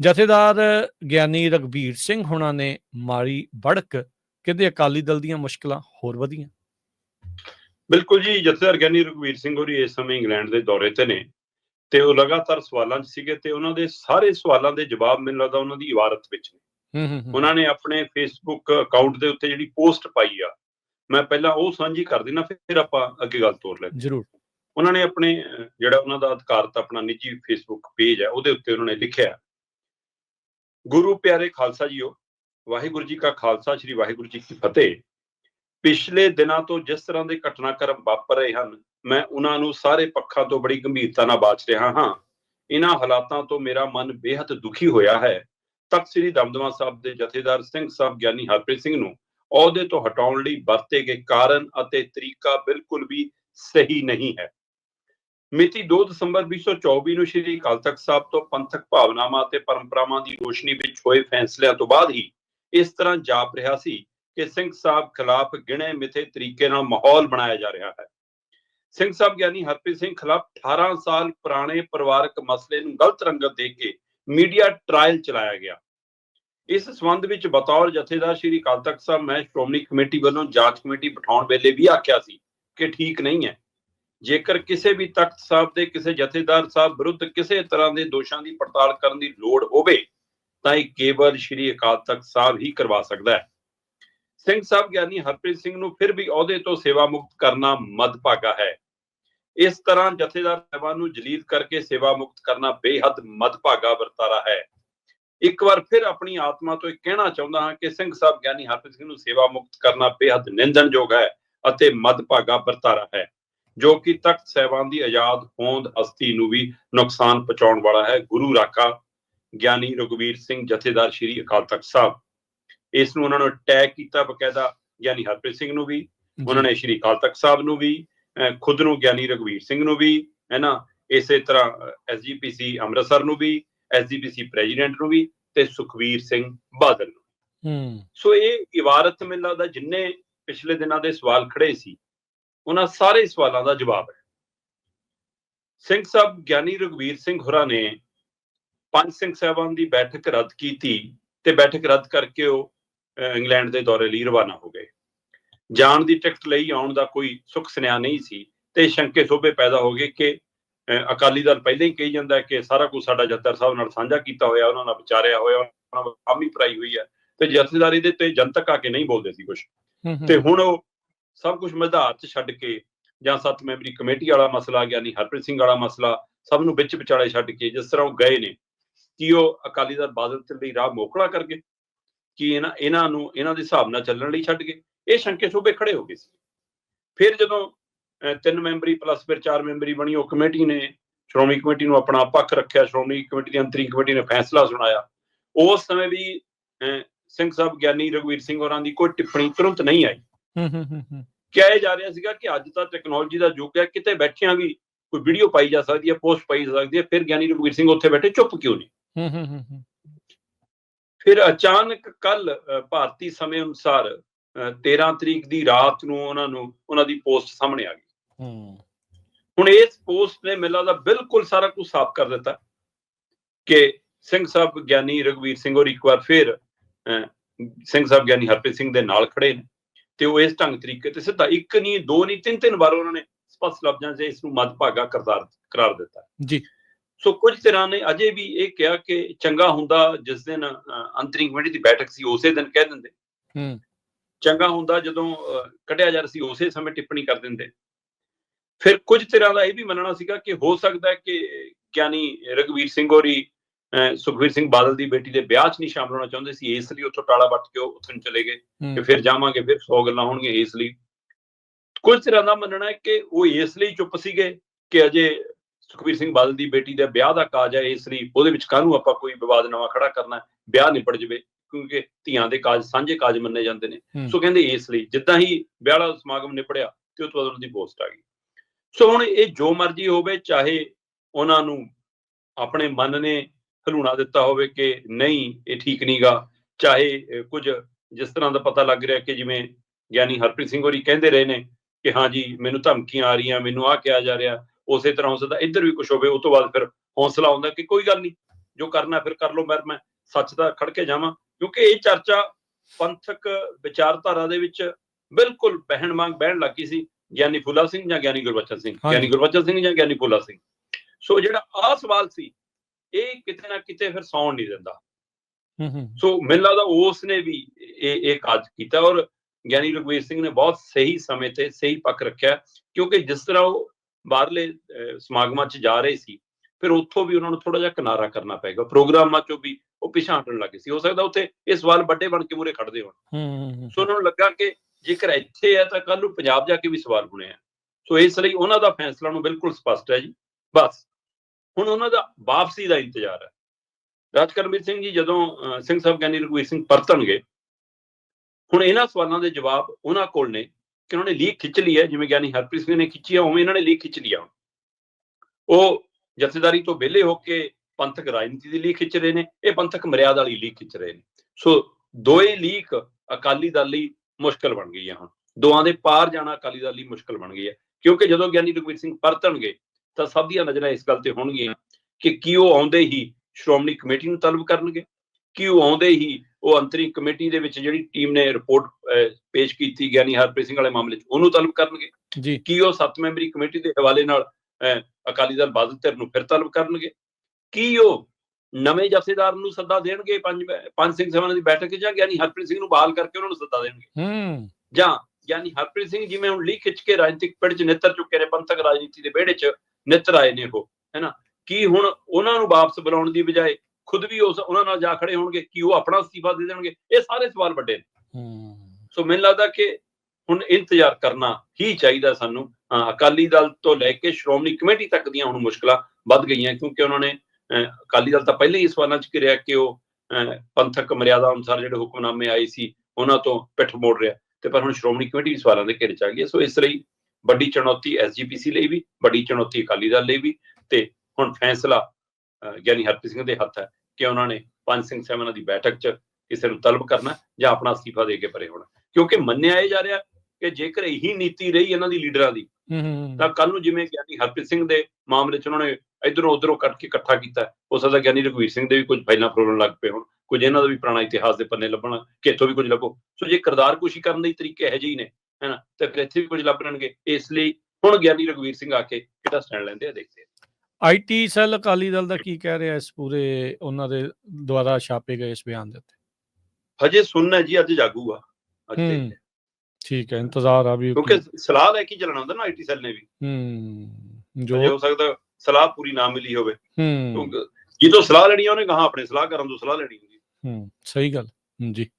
ਜਥੇਦਾਰ ਗਿਆਨੀ ਰਗਵੀਰ ਸਿੰਘ ਹੁਣਾਂ ਨੇ ਮਾਰੀ ਬੜਕ ਕਹਿੰਦੇ ਅਕਾਲੀ ਦਲ ਦੀਆਂ ਮੁਸ਼ਕਲਾਂ ਹੋਰ ਵਧੀਆਂ। ਬਿਲਕੁਲ ਜੀ ਜਥੇਦਾਰ ਗਿਆਨੀ ਰਘਵੀਰ ਸਿੰਘ ਹੋਰੀ ਇਸ ਸਮੇਂ ਇੰਗਲੈਂਡ ਦੇ ਦੌਰੇ ਤੇ ਨੇ ਤੇ ਉਹ ਲਗਾਤਾਰ ਸਵਾਲਾਂ 'ਚ ਸੀਗੇ ਤੇ ਉਹਨਾਂ ਦੇ ਸਾਰੇ ਸਵਾਲਾਂ ਦੇ ਜਵਾਬ ਮੈਨੂੰ ਲੱਗਦਾ ਉਹਨਾਂ ਦੀ ਇਬਾਰਤ ਵਿੱਚ ਨੇ। ਹੂੰ ਹੂੰ ਹੂੰ। ਉਹਨਾਂ ਨੇ ਆਪਣੇ ਫੇਸਬੁੱਕ ਅਕਾਊਂਟ ਦੇ ਉੱਤੇ ਜਿਹੜੀ ਪੋਸਟ ਪਾਈ ਆ ਮੈਂ ਪਹਿਲਾਂ ਉਹ ਸਾਂਝੀ ਕਰ ਦੇਣਾ ਫਿਰ ਆਪਾਂ ਅੱਗੇ ਗੱਲ ਤੋਰ ਲੈਂਦੇ ਜ਼ਰੂਰ। ਉਹਨਾਂ ਨੇ ਆਪਣੇ ਜਿਹੜਾ ਉਹਨਾਂ ਦਾ ਅਧਿਕਾਰਤ ਆਪਣਾ ਨਿੱਜੀ ਫੇਸਬੁੱਕ ਪੇਜ ਹੈ ਉਹਦੇ ਉੱਤੇ ਉਹਨਾਂ ਨੇ ਲਿਖਿਆ ਗੁਰੂ ਪਿਆਰੇ ਖਾਲਸਾ ਜੀਓ, ਵਾਹਿਗੁਰੂ ਜੀ ਕਾ ਖਾਲਸਾ, ਸ੍ਰੀ ਵਾਹਿਗੁਰੂ ਜੀ ਕੀ ਫਤਿਹ। ਪਿਛਲੇ ਦਿਨਾਂ ਤੋਂ ਜਿਸ ਤਰ੍ਹਾਂ ਦੇ ਘਟਨਾਕ੍ਰਮ ਵਾਪਰ ਰਹੇ ਹਨ, ਮੈਂ ਉਹਨਾਂ ਨੂੰ ਸਾਰੇ ਪੱਖਾਂ ਤੋਂ ਬੜੀ ਗੰਭੀਰਤਾ ਨਾਲ ਬਾਚ ਰਿਹਾ ਹਾਂ। ਇਹਨਾਂ ਹਾਲਾਤਾਂ ਤੋਂ ਮੇਰਾ ਮਨ ਬੇहद ਦੁਖੀ ਹੋਇਆ ਹੈ। ਤਖਤ ਸ੍ਰੀ ਦਮਦਮਾ ਸਾਹਿਬ ਦੇ ਜਥੇਦਾਰ ਸਿੰਘ ਸਾਹਿਬ ਗਿਆਨੀ ਹਰਪ੍ਰੀਤ ਸਿੰਘ ਨੂੰ ਅਹੁਦੇ ਤੋਂ ਹਟਾਉਣ ਲਈ ਵਰਤੇ ਗਏ ਕਾਰਨ ਅਤੇ ਤਰੀਕਾ ਬਿਲਕੁਲ ਵੀ ਸਹੀ ਨਹੀਂ ਹੈ। ਮਿਤੀ 2 ਦਸੰਬਰ 2024 ਨੂੰ ਸ਼੍ਰੀ ਅਕਾਲ ਤਖਤ ਸਾਹਿਬ ਤੋਂ ਪੰਥਕ ਭਾਵਨਾਵਾਂ ਅਤੇ ਪਰੰਪਰਾਵਾਂ ਦੀ ਰੋਸ਼ਨੀ ਵਿੱਚ ਹੋਏ ਫੈਸਲਿਆਂ ਤੋਂ ਬਾਅਦ ਹੀ ਇਸ ਤਰ੍ਹਾਂ ਜਾਪ ਰਿਹਾ ਸੀ ਕਿ ਸਿੰਘ ਸਾਹਿਬ ਖਿਲਾਫ ਗਿਣੇ ਮਿਥੇ ਤਰੀਕੇ ਨਾਲ ਮਾਹੌਲ ਬਣਾਇਆ ਜਾ ਰਿਹਾ ਹੈ। ਸਿੰਘ ਸਾਹਿਬ ਗਿਆਨੀ ਹਰਪ੍ਰੀਤ ਸਿੰਘ ਖਿਲਾਫ 18 ਸਾਲ ਪੁਰਾਣੇ ਪਰਿਵਾਰਕ ਮਸਲੇ ਨੂੰ ਗਲਤ ਰੰਗਤ ਦੇ ਕੇ ਮੀਡੀਆ ਟ੍ਰਾਇਲ ਚਲਾਇਆ ਗਿਆ। ਇਸ ਸੰਬੰਧ ਵਿੱਚ ਬਤੌਰ ਜਥੇਦਾਰ ਸ਼੍ਰੀ ਅਕਾਲ ਤਖਤ ਸਾਹਿਬ, ਮੈਂ ਸ਼੍ਰੋਮਣੀ ਕਮੇਟੀ ਵੱਲੋਂ ਜਾਂਚ ਕਮੇਟੀ ਬਿਠਾਉਣ ਵੇਲੇ ਵੀ ਆਖਿਆ ਸੀ ਕਿ ਠੀਕ ਨਹੀਂ ਹੈ। ਜੇਕਰ ਕਿਸੇ ਵੀ ਤਖਤ ਸਾਹਿਬ ਦੇ, ਕਿਸੇ ਜਥੇਦਾਰ ਸਾਹਿਬ ਵਿਰੁੱਧ ਕਿਸੇ ਤਰ੍ਹਾਂ ਦੇ ਦੋਸ਼ਾਂ ਦੀ ਪੜਤਾਲ ਕਰਨ ਦੀ ਲੋੜ ਹੋਵੇ, ਤਾਂ ਇਹ ਕੇਵਲ ਸ਼੍ਰੀ ਅਕਾਲ ਤਖਤ ਸਾਹਿਬ ਹੀ ਕਰਵਾ ਸਕਦਾ ਹੈ। ਸਿੰਘ ਸਾਹਿਬ ਗਿਆਨੀ ਹਰਪ੍ਰੀਤ ਸਿੰਘ ਨੂੰ ਫਿਰ ਵੀ ਅਹੁਦੇ ਤੋਂ ਸੇਵਾ ਮੁਕਤ ਕਰਨਾ ਮਦਭਾਗਾ ਹੈ। ਇਸ ਤਰ੍ਹਾਂ ਜਥੇਦਾਰ ਸਾਹਿਬਾਨ ਨੂੰ ਜਲੀਲ ਕਰਕੇ ਸੇਵਾ ਮੁਕਤ ਕਰਨਾ ਬੇਹੱਦ ਮਦਭਾਗਾ ਵਰਤਾਰਾ ਹੈ। ਇੱਕ ਵਾਰ ਫਿਰ ਆਪਣੀ ਆਤਮਾ ਤੋਂ ਇਹ ਕਹਿਣਾ ਚਾਹੁੰਦਾ ਹਾਂ ਕਿ ਸਿੰਘ ਸਾਹਿਬ ਗਿਆਨੀ ਹਰਪ੍ਰੀਤ ਸਿੰਘ ਨੂੰ ਸੇਵਾ ਮੁਕਤ ਕਰਨਾ ਬੇਹੱਦ ਨਿੰਦਣਯੋਗ ਹੈ ਅਤੇ ਮਦਭਾਗਾ ਵਰਤਾਰਾ ਹੈ। ਜੋ ਕਿ ਤਖਤ ਸਾਹਿਬਾਨ ਦੀ ਆਜ਼ਾਦ ਹੋਂਦ ਅਸਤੀ ਨੂੰ ਵੀ ਨੁਕਸਾਨ ਪਹੁੰਚਾਉਣ ਵਾਲਾ ਹੈ। ਗੁਰੂ ਰਾਖਾ ਗਿਆਨੀ ਰਘੁਵੀਰ ਸਿੰਘ ਜਥੇਦਾਰ ਸ਼੍ਰੀ ਅਕਾਲ ਤਖਤ ਸਾਹਿਬ। ਇਸ ਨੂੰ ਉਹਨਾਂ ਨੇ ਟੈਗ ਕੀਤਾ ਬਕਾਇਦਾ ਗਿਆਨੀ ਹਰਪ੍ਰੀਤ ਸਿੰਘ ਨੂੰ ਵੀ ਉਹਨਾਂ ਨੇ ਸ਼੍ਰੀ ਅਕਾਲ ਤਖਤ ਸਾਹਿਬ ਨੂੰ ਵੀ ਖੁਦ ਨੂੰ ਗਿਆਨੀ ਰਘੁਵੀਰ ਸਿੰਘ ਨੂੰ ਵੀ ਹੈ ਨਾ ਇਸੇ ਤਰ੍ਹਾਂ ਐਸਜੀਪੀਸੀ ਅੰਮ੍ਰਿਤਸਰ ਨੂੰ ਵੀ ਐਸਜੀਪੀਸੀ ਪ੍ਰੈਜ਼ੀਡੈਂਟ ਨੂੰ ਵੀ ਤੇ ਸੁਖਵੀਰ ਸਿੰਘ ਬਾਦਲ ਨੂੰ ਹੂੰ। ਸੋ ਇਹ ਇਬਾਰਤ ਮੈਨੂੰ ਲੱਗਦਾ ਜਿੰਨੇ ਪਿਛਲੇ ਦਿਨਾਂ ਦੇ ਸਵਾਲ ਖੜੇ ਸੀ ਉਹਨਾਂ ਸਾਰੇ ਸਵਾਲਾਂ ਦਾ ਜਵਾਬ ਹੈ। ਸਿੰਘ ਸਾਹਿਬ ਗਿਆਨੀ ਰਘਵੀਰ ਸਿੰਘ ਹੋਰਾਂ ਨੇ ਪੰਜ ਸਿੰਘ ਸਾਹਿਬਾਨ ਦੀ ਬੈਠਕ ਰੱਦ ਕੀਤੀ ਤੇ ਬੈਠਕ ਰੱਦ ਕਰਕੇ ਉਹ ਇੰਗਲੈਂਡ ਦੇ ਦੌਰੇ ਲਈ ਰਵਾਨਾ ਹੋ ਗਏ। ਜਾਣ ਦੀ ਟਿਕਟ ਲਈ ਆਉਣ ਦਾ ਕੋਈ ਸੁੱਖ ਸੁਨੇਹਾ ਨਹੀਂ ਸੀ ਤੇ ਸ਼ੰਕੇ ਸੋਭੇ ਪੈਦਾ ਹੋ ਗਏ ਕਿ ਅਕਾਲੀ ਦਲ ਪਹਿਲਾਂ ਹੀ ਕਹੀ ਜਾਂਦਾ ਹੈ ਕਿ ਸਾਰਾ ਕੁਝ ਸਾਡਾ ਜੱਦਰ ਸਾਹਿਬ ਨਾਲ ਸਾਂਝਾ ਕੀਤਾ ਹੋਇਆ ਉਹਨਾਂ ਨਾਲ ਵਿਚਾਰਿਆ ਹੋਇਆ ਉਹਨਾਂ ਨਾਲ ਆਮੀ ਭਰਾਈ ਹੋਈ ਹੈ ਤੇ ਜਥੇਦਾਰੀ ਦੇ ਤੇ ਜਨਤਕ ਆ ਕੇ ਨਹੀਂ ਬੋਲਦੇ ਸੀ ਕੁਝ ਤੇ ਹੁਣ ਉਹ ਸਭ ਕੁਝ ਮਧਾਰ ਚ ਛੱਡ ਕੇ ਜਾਂ ਸੱਤ ਮੈਂਬਰੀ ਕਮੇਟੀ ਵਾਲਾ ਮਸਲਾ ਗਿਆਨੀ ਹਰਪ੍ਰੀਤ ਸਿੰਘ ਵਾਲਾ ਮਸਲਾ, ਸਭ ਨੂੰ ਵਿੱਚ ਵਿਚਾਲੇ ਛੱਡ ਕੇ ਜਿਸ ਤਰ੍ਹਾਂ ਉਹ ਗਏ ਨੇ, ਕੀ ਉਹ ਅਕਾਲੀ ਦਲ ਬਾਦਲ ਤੇ ਲਈ ਰਾਹ ਮੋਕਲਾ ਕਰ ਗਏ? ਕਿ ਇਹਨਾਂ ਇਹਨਾਂ ਨੂੰ, ਇਹਨਾਂ ਦੇ ਹਿਸਾਬ ਨਾਲ ਚੱਲਣ ਲਈ ਛੱਡ ਗਏ? ਇਹ ਸ਼ੰਕੇ ਸੋਭੇ ਖੜੇ ਹੋ ਗਏ ਸੀ। ਫਿਰ ਜਦੋਂ ਤਿੰਨ ਮੈਂਬਰੀ ਪਲੱਸ ਫਿਰ ਚਾਰ ਮੈਂਬਰੀ ਬਣੀ, ਉਹ ਕਮੇਟੀ ਨੇ ਸ਼੍ਰੋਮਣੀ ਕਮੇਟੀ ਨੂੰ ਆਪਣਾ ਪੱਖ ਰੱਖਿਆ, ਸ਼੍ਰੋਮਣੀ ਕਮੇਟੀ ਦੀ ਅੰਤਰੀ ਕਮੇਟੀ ਨੇ ਫੈਸਲਾ ਸੁਣਾਇਆ। ਉਸ ਸਮੇਂ ਵੀ ਸਿੰਘ ਸਾਹਿਬ ਗਿਆਨੀ ਰਘਵੀਰ ਸਿੰਘ ਹੋਰਾਂ ਦੀ ਕੋਈ ਟਿੱਪਣੀ ਤੁਰੰਤ ਨਹੀਂ ਆਈ। ਹੂੰ ਹੂੰ ਹੂੰ ਕਿਹਾ ਜਾ ਰਿਹਾ ਸੀਗਾ ਕਿ ਅੱਜ ਤਾਂ ਟੈਕਨੋਲੋਜੀ ਦਾ ਯੁੱਗ ਹੈ ਕਿਤੇ ਬੈਠਿਆਂ ਵੀ ਕੋਈ ਵੀਡੀਓ ਪਾਈ ਜਾ ਸਕਦੀ ਹੈ ਪੋਸਟ ਪਾਈ ਜਾ ਸਕਦੀ ਹੈ ਫਿਰ ਗਿਆਨੀ ਰਘਵੀਰ ਸਿੰਘ ਉੱਥੇ ਬੈਠੇ ਚੁੱਪ ਕਿਉਂ ਨਹੀਂ? ਹੂੰ ਹੂੰ ਫਿਰ ਅਚਾਨਕ ਕੱਲ ਭਾਰਤੀ ਸਮੇਂ ਅਨੁਸਾਰ ਅ, 13 ਤਰੀਕ ਦੀ ਰਾਤ ਨੂੰ ਉਹਨਾਂ ਨੂੰ ਉਹਨਾਂ ਦੀ ਪੋਸਟ ਸਾਹਮਣੇ ਆ ਗਈ। ਹੂੰ। ਹੁਣ ਇਸ ਪੋਸਟ ਨੇ ਮੇਲਾ ਦਾ ਬਿਲਕੁਲ ਸਾਰਾ ਕੁਝ ਸਾਫ਼ ਕਰ ਦਿੱਤਾ ਕਿ ਸਿੰਘ ਸਾਹਿਬ ਗਿਆਨੀ ਰਘਵੀਰ ਸਿੰਘ ਹੋਰ ਇੱਕ ਵਾਰ ਫਿਰ ਸਿੰਘ ਸਾਹਿਬ ਗਿਆਨੀ ਹਰਪ੍ਰੀਤ ਸਿੰਘ ਦੇ ਨਾਲ ਖੜੇ ਨੇ। ਤੇ ਉਹ ਇਸ ਢੰਗ ਤਰੀਕੇ ਤੇ ਸਿੱਧਾ ਇੱਕ ਨਹੀਂ ਦੋ ਨਹੀਂ ਤਿੰਨ ਤਿੰਨ ਵਾਰ ਉਹਨਾਂ ਨੇ ਸਪਸ਼ਟ ਲਫ਼ਜ਼ਾਂ 'ਚ ਇਸ ਨੂੰ ਮਦਭਾਗਾ ਕਰਦਾਰ ਕਰਾਰ ਦਿੱਤਾ। ਜੀ। ਸੋ ਕੁਝ ਤਰ੍ਹਾਂ ਨੇ ਅਜੇ ਵੀ ਇਹ ਕਿਹਾ ਕਿ ਚੰਗਾ ਹੁੰਦਾ ਜਿਸ ਦਿਨ ਅੰਤਰੀ ਕਮੇਟੀ ਦੀ ਬੈਠਕ ਸੀ ਉਸੇ ਦਿਨ ਕਹਿ ਦਿੰਦੇ। ਹੂੰ। ਚੰਗਾ ਹੁੰਦਾ ਜਦੋਂ ਕੱਢਿਆ ਜਾ ਰਿਹਾ ਸੀ ਉਸੇ ਸਮੇਂ ਟਿੱਪਣੀ ਕਰ ਦਿੰਦੇ। ਫਿਰ ਕੁਝ ਤਰ੍ਹਾਂ ਦਾ ਇਹ ਵੀ ਮੰਨਣਾ ਸੀਗਾ ਕਿ ਹੋ ਸਕਦਾ ਹੈ ਕਿ ਗਿਆਨੀ ਰਘਵੀਰ ਸਿੰਘ ਹੋਰੀ ਸੁਖਵੀਰ ਸਿੰਘ ਬਾਦਲ ਦੀ ਬੇਟੀ ਦੇ ਵਿਆਹ 'ਚ ਨਹੀਂ ਸ਼ਾਮਲ ਹੋਣਾ ਚਾਹੁੰਦੇ ਸੀ ਇਸ ਲਈ ਉੱਥੋਂ ਟਾਲਾ ਵੱਟ ਕੇ ਉਹ ਉੱਥੋਂ ਚਲੇ ਗਏ ਕਿ ਫਿਰ ਜਾਵਾਂਗੇ ਫਿਰ 100 ਗੱਲਾਂ ਹੋਣਗੀਆਂ ਇਸ ਲਈ ਕੁਝ ਤਰ੍ਹਾਂ ਦਾ ਮੰਨਣਾ ਹੈ ਕਿ ਉਹ ਇਸ ਲਈ ਚੁੱਪ ਸੀਗੇ ਕਿ ਅਜੇ ਸੁਖਵੀਰ ਸਿੰਘ ਬਾਦਲ ਦੀ ਬੇਟੀ ਦਾ ਵਿਆਹ ਦਾ ਕਾਜ ਹੈ ਇਸ ਲਈ ਉਹਦੇ ਵਿੱਚ ਕਾਹਨੂੰ ਆਪਾਂ ਕੋਈ ਵਿਵਾਦ ਨਵਾਂ ਖੜਾ ਕਰਨਾ? ਵਿਆਹ ਨਿਪਟ ਜਵੇ ਕਿਉਂਕਿ ਧੀਆਂ ਦੇ ਕਾਜ ਸਾਂਝੇ ਕਾਜ ਮੰਨੇ ਜਾਂਦੇ ਨੇ। ਸੋ ਕਹਿੰਦੇ ਇਸ ਲਈ ਜਿੱਦਾਂ ਹੀ ਵਿਆਹ ਵਾਲਾ ਸਮਾਗਮ ਨਿਪੜਿਆ ਤੇ ਉਸ ਤੋਂ ਬਾਅਦ ਉਹਨਾਂ ਦੀ ਪੋਸਟ ਆ ਗਈ ਸੋ ਹੁਣ ਇਹ ਜੋ ਮਰਜ਼ੀ ਹੋਵੇ ਚਾਹੇ ਉਹਨਾਂ ਨੂੰ ਆਪਣੇ ਮਨ ਨੇ ਹਲੂਣਾ ਦਿੱਤਾ ਹੋਵੇ ਕਿ ਨਹੀਂ ਇਹ ਠੀਕ ਨਹੀਂਗਾ ਚਾਹੇ ਕੁਝ ਜਿਸ ਤਰ੍ਹਾਂ ਦਾ ਪਤਾ ਲੱਗ ਰਿਹਾ ਕਿ ਜਿਵੇਂ ਗਿਆਨੀ ਹਰਪ੍ਰੀਤ ਸਿੰਘ ਹੋਰੀ ਕਹਿੰਦੇ ਰਹੇ ਨੇ ਕਿ ਹਾਂ ਜੀ ਮੈਨੂੰ ਧਮਕੀਆਂ ਆ ਰਹੀਆਂ ਮੈਨੂੰ ਆਹ ਕਿਹਾ ਜਾ ਰਿਹਾ ਉਸੇ ਤਰ੍ਹਾਂ ਹੋ ਸਕਦਾ ਇੱਧਰ ਵੀ ਕੁਝ ਹੋਵੇ ਉਸ ਤੋਂ ਬਾਅਦ ਫਿਰ ਹੌਸਲਾ ਹੁੰਦਾ ਕਿ ਕੋਈ ਗੱਲ ਨਹੀਂ ਜੋ ਕਰਨਾ ਫਿਰ ਕਰ ਲਓ ਮੈਂ ਮੈਂ ਸੱਚ ਦਾ ਖੜ ਕੇ ਜਾਵਾਂ। ਕਿਉਂਕਿ ਇਹ ਚਰਚਾ ਪੰਥਕ ਵਿਚਾਰਧਾਰਾ ਦੇ ਵਿੱਚ ਬਿਲਕੁਲ ਬਹਿਣ ਵਾਂਗ ਬਹਿਣ ਲੱਗੀ ਸੀ ਗਿਆਨੀ ਫੁੱਲਾ ਸਿੰਘ ਜਾਂ ਗਿਆਨੀ ਗੁਰਬਚਨ ਸਿੰਘ। ਗਿਆਨੀ ਗੁਰਬਚਨ ਸਿੰਘ ਜਾਂ ਗਿਆਨੀ ਫੁੱਲਾ ਸਿੰਘ। ਸੋ ਜਿਹੜਾ ਆਹ ਸਵਾਲ ਸੀ ਇਹ ਕਿਤੇ ਨਾ ਕਿਤੇ ਫਿਰ ਸੌਣ ਨਹੀਂ ਦਿੰਦਾ। ਹੂੰ ਹੂੰ ਸੋ ਮੈਨੂੰ ਲੱਗਦਾ ਉਸ ਨੇ ਵੀ ਇਹ ਇਹ ਕਾਜ ਕੀਤਾ ਔਰ ਗਿਆਨੀ ਰਘਵੀਰ ਸਿੰਘ ਨੇ ਬਹੁਤ ਸਹੀ ਸਮੇਂ ਤੇ ਸਹੀ ਪੱਖ ਰੱਖਿਆ ਕਿਉਂਕਿ ਜਿਸ ਤਰ੍ਹਾਂ ਉਹ ਬਾਹਰਲੇ ਸਮਾਗਮਾਂ 'ਚ ਜਾ ਰਹੇ ਸੀ ਫਿਰ ਉੱਥੋਂ ਵੀ ਉਹਨਾਂ ਨੂੰ ਥੋੜਾ ਜਿਹਾ ਕਿਨਾਰਾ ਕਰਨਾ ਪਏਗਾ। ਪ੍ਰੋਗਰਾਮਾਂ 'ਚੋਂ ਵੀ ਉਹ ਪਿਛਾਂ ਹਟਣ ਲੱਗੇ ਸੀ। ਹੋ ਸਕਦਾ ਉੱਥੇ ਇਹ ਸਵਾਲ ਵੱਡੇ ਬਣ ਕੇ ਮੂਰੇ ਖੜਦੇ ਹੋਣ। ਹੂੰ ਸੋ ਉਹਨਾਂ ਨੂੰ ਲੱਗਾ ਕਿ ਜੇਕਰ ਇੱਥੇ ਹੈ ਤਾਂ ਕੱਲ ਨੂੰ ਪੰਜਾਬ ਜਾ ਕੇ ਵੀ ਸਵਾਲ ਹੋਣੇ ਆ। ਸੋ ਇਸ ਲਈ ਉਹਨਾਂ ਦਾ ਫੈਸਲਾ ਨੂੰ ਬਿਲਕੁਲ ਸਪਸ਼ਟ ਹੈ ਜੀ। ਬਸ। ਹੁਣ ਉਹਨਾਂ ਦਾ ਵਾਪਸੀ ਦਾ ਇੰਤਜ਼ਾਰ ਹੈ। ਰਾਜਕਰਮੀਰ ਸਿੰਘ ਜੀ ਜਦੋਂ ਅਹ, ਸਿੰਘ ਸਾਹਿਬ ਗਿਆਨੀ ਰਘਵੀਰ ਸਿੰਘ ਪਰਤਣਗੇ ਹੁਣ ਇਹਨਾਂ ਸਵਾਲਾਂ ਦੇ ਜਵਾਬ ਉਹਨਾਂ ਕੋਲ ਨੇ ਕਿ ਉਹਨਾਂ ਨੇ ਲੀਕ ਖਿੱਚ ਲਈ ਹੈ ਜਿਵੇਂ ਗਿਆਨੀ ਹਰਪ੍ਰੀਤ ਸਿੰਘ ਨੇ ਖਿੱਚੀ ਹੈ ਉਵੇਂ ਇਹਨਾਂ ਨੇ ਲੀਕ ਖਿੱਚ ਲਿਆ। ਉਹ ਜਥੇਦਾਰੀ ਤੋਂ ਵਿਹਲੇ ਹੋ ਕੇ ਪੰਥਕ ਰਾਜਨੀਤੀ ਦੀ ਲੀਕ ਖਿੱਚ ਰਹੇ ਨੇ ਇਹ ਪੰਥਕ ਮਰਿਆਦਾ ਵਾਲੀ ਲੀਕ ਖਿੱਚ ਰਹੇ ਨੇ। ਸੋ ਦੋਏ ਲੀਕ ਅਕਾਲੀ ਦਲ ਲਈ ਮੁਸ਼ਕਲ ਬਣ ਗਈ ਹੈ ਹੁਣ। ਦੋਆਂ ਦੇ ਪਾਰ ਜਾਣਾ ਅਕਾਲੀ ਦਲ ਲਈ ਮੁਸ਼ਕਲ ਬਣ ਗਈ ਹੈ ਕਿਉਂਕਿ ਜਦੋਂ ਗਿਆਨੀ ਰਘਵੀਰ ਸਿੰਘ ਪਰਤਣਗੇ ਤਾਂ ਸਭ ਦੀਆਂ ਨਜ਼ਰਾਂ ਇਸ ਗੱਲ ਤੇ ਹੋਣਗੀਆਂ ਕਿ ਕੀ ਉਹ ਆਉਂਦੇ ਹੀ ਸ਼੍ਰੋਮਣੀ ਕਮੇਟੀ ਨੂੰ ਤਲਬ ਕਰਨਗੇ ਕਿ ਉਹ ਆਉਂਦੇ ਹੀ ਉਹ ਅੰਤਰੀ ਕਮੇਟੀ ਦੇ ਵਿੱਚ ਜਿਹੜੀ ਟੀਮ ਨੇ ਰਿਪੋਰਟ ਪੇਸ਼ ਕੀਤੀ ਗਿਆਨੀ ਹਰਪ੍ਰੀਤ ਸਿੰਘ ਵਾਲੇ ਮਾਮਲੇ 'ਚ ਉਹਨੂੰ ਤਲਬ ਕਰਨਗੇ। ਕੀ ਉਹ ਸੱਤ ਮੈਂਬਰੀ ਕਮੇਟੀ ਦੇ ਹਵਾਲੇ ਨਾਲ ਅਕਾਲੀ ਦਲ ਬਾਦਲ ਧਿਰ ਨੂੰ ਫਿਰ ਤਲਬ ਕਰਨਗੇ? ਕੀ ਉਹ ਨਵੇਂ ਜਥੇਦਾਰ ਨੂੰ ਸੱਦਾ ਦੇਣਗੇ ਪੰਜ ਪੰਜ ਸਿੰਘ ਸਭਾ ਦੀ ਬੈਠਕ 'ਚ ਜਾਂ ਗਿਆਨੀ ਹਰਪ੍ਰੀਤ ਸਿੰਘ ਨੂੰ ਬਹਾਲ ਕਰਕੇ ਉਹਨਾਂ ਨੂੰ ਸੱਦਾ ਦੇਣਗੇ? ਹੂੰ। ਜਾਂ ਗਿਆਨੀ ਹਰਪ੍ਰੀਤ ਸਿੰਘ ਜਿਵੇਂ ਹੁਣ ਲੀਕ ਖਿੱਚ ਕੇ ਰਾਜਨੀਤਿਕ ਪਿੜ 'ਚ ਨਿੱਤਰ ਚੁੱਕੇ ਨੇ ਪੰਥਕ ਰਾਜਨੀਤੀ ਦੇ ਵਿਹੜੇ 'ਚ ਨਿੱਤਰ ਆਏ ਨੇ ਉਹ ਹੈਨਾ ਕੀ ਹੁਣ ਉਹਨਾਂ ਨੂੰ ਵਾਪਸ ਬੁਲਾਉਣ ਦੀ ਬਜਾਏ ਖੁਦ ਵੀ ਉਸ ਉਹਨਾਂ ਨਾਲ ਜਾ ਖੜੇ ਹੋਣਗੇ ਕੀ ਉਹ ਆਪਣਾ ਅਸਤੀਫਾ ਦੇ ਦੇਣਗੇ? ਇਹ ਸਾਰੇ ਸਵਾਲ ਵੱਡੇ ਨੇ। ਹੂੰ। ਸੋ ਮੈਨੂੰ ਲੱਗਦਾ ਕਿ ਹੁਣ ਇੰਤਜ਼ਾਰ ਕਰਨਾ ਹੀ ਚਾਹੀਦਾ ਸਾਨੂੰ। ਅਕਾਲੀ ਦਲ ਤੋਂ ਲੈ ਕੇ ਸ਼੍ਰੋਮਣੀ ਕਮੇਟੀ ਤੱਕ ਦੀਆਂ ਹੁਣ ਮੁਸ਼ਕਲਾਂ ਵੱਧ ਗਈਆਂ ਕਿਉਂਕਿ ਉਹਨਾਂ ਨੇ ਅਕਾਲੀ ਦਲ ਤਾਂ ਪਹਿਲਾਂ ਹੀ ਇਸ ਸਵਾਲਾਂ 'ਚ ਘਿਰਿਆ ਕਿ ਉਹ ਪੰਥਕ ਮਰਿਆਦਾ ਅਨੁਸਾਰ ਜਿਹੜੇ ਹੁਕਮਨਾਮੇ ਆਏ ਸੀ ਉਹਨਾਂ ਤੋਂ ਪਿੱਠ ਮੋੜ ਰਿਹਾ। ਤੇ ਪਰ ਹੁਣ ਸ਼੍ਰੋਮਣੀ ਕਮੇਟੀ ਵੀ ਸਵਾਲਾਂ ਦੇ ਘੇਰੇ 'ਚ ਆ ਗਈ ਹੈ। ਸੋ ਇਸ ਲਈ ਵੱਡੀ ਚੁਣੌਤੀ ਐਸਜੀਪੀਸੀ ਲਈ ਵੀ ਵੱਡੀ ਚੁਣੌਤੀ ਅਕਾਲੀ ਦਲ ਲਈ ਵੀ ਤੇ ਹੁਣ ਫੈਸਲਾ ਗਿਆਨੀ ਹਰਪ੍ਰੀਤ ਸਿੰਘ ਦੇ ਹੱਥ ਹੈ ਕਿ ਉਹਨਾਂ ਨੇ ਪੰਜ ਸਿੰਘ ਸਾਹਿਬਾਨਾਂ ਦੀ ਬੈਠਕ 'ਚ ਕਿਸੇ ਨੂੰ ਤਲਬ ਕਰਨਾ ਜਾਂ ਆਪਣਾ ਅਸਤੀਫਾ ਦੇ ਕੇ ਪਰੇ ਹੋਣਾ। ਕਿਉਂਕਿ ਮੰਨਿਆ ਇਹ ਜਾ ਰਿਹਾ ਕਿ ਜੇਕਰ ਇਹੀ ਨੀਤੀ ਰਹੀ ਇਹਨਾਂ ਦੀ ਲੀਡਰਾਂ ਦੀ ਤਾਂ ਕੱਲ ਨੂੰ ਜਿਵੇਂ ਗਿਆਨੀ ਹਰਪ੍ਰੀਤ ਸਿੰਘ ਦੇ ਮਾਮਲੇ 'ਚ ਉਹਨਾਂ ਨੇ ਇਧਰੋਂ ਉਧਰੋਂ ਕੱਟ ਕੇ ਇਕੱਠਾ ਕੀਤਾ ਹੋ ਸਕਦਾ ਗਿਆਨੀ ਰਘਵੀਰ ਸਿੰਘ ਦੇ ਵੀ ਕੁਝ ਫਾਈਲਾਂ ਫਰੋਲਣ ਲੱਗ ਪਏ ਹੁਣ ਕੁਝ ਇਹਨਾਂ ਦਾ ਵੀ ਪੁਰਾਣਾ ਇਤਿਹਾਸ ਦੇ ਪੰਨੇ ਲੱਭਣ ਕਿ ਇੱਥੋਂ ਵੀ ਕੁਝ ਲੱਭੋ। ਸੋ ਜੇ ਕਰਦਾਰ ਕੁਸ਼ੀ ਕਰਨ ਦੇ ਤਰੀਕੇ ਇਹੋ ਜਿਹੇ ਹੀ ਨੇ ਹੈਨਾ? ਤੇ ਫਿਰ ਇੱਥੇ ਵੀ ਕੁਝ ਲੱਭ ਲੈਣਗੇ। ਇਸ ਲਈ ਹੁਣ ਗਿਆਨੀ ਰਘਵੀਰ ਸਿੰਘ ਆ ਕੇ ਕਿਹੜਾ ਸਟੈਂਡ ਲੈਂਦੇ ਆ ਦੇਖਦੇ ਆ। ਆਈਟੀ ਸੈੱਲ ਅਕਾਲੀ ਦਲ ਦਾ ਕੀ ਕਹਿ ਰਿਹਾ ਇਸ ਪੂਰੇ ਉਹਨਾਂ ਦੇ ਦੁਆਰਾ ਛਾਪੇ ਗਏ ਇਸ ਬਿਆਨ ਦੇ ਉੱਤੇ? ਹਜੇ ਸੁਣਨਾ ਜੀ ਅੱਜ ਜਾਗੂਗਾ ਅੱਜ। ਦੇਖਦੇ। ਠੀਕ ਹੈ ਇੰਤਜ਼ਾਰ ਆ ਵੀ ਕਿਉਂਕਿ ਸਲਾਹ ਲੈ ਕੇ ਚੱਲਣਾ ਹੁੰਦਾ ਨਾ ਆਈਟੀ ਸੈੱਲ ਨੇ ਵੀ। ਹੂੰ ਜੋ ਹੋ ਸਕਦਾ ਸਲਾਹ ਪੂਰੀ ਨਾ ਮਿਲੀ ਹੋਵੇ। ਹੂੰ। ਜਦੋਂ ਸਲਾਹ ਲੈਣੀ ਆ ਉਹਨੇ ਕਹਾ ਆਪਣੇ ਸਲਾਹ ਕਰਨ ਤੋਂ ਸਲਾਹ ਲੈਣੀ ਹੁੰਦੀ। ਹੂੰ ਸਹੀ ਗੱਲ ਜੀ।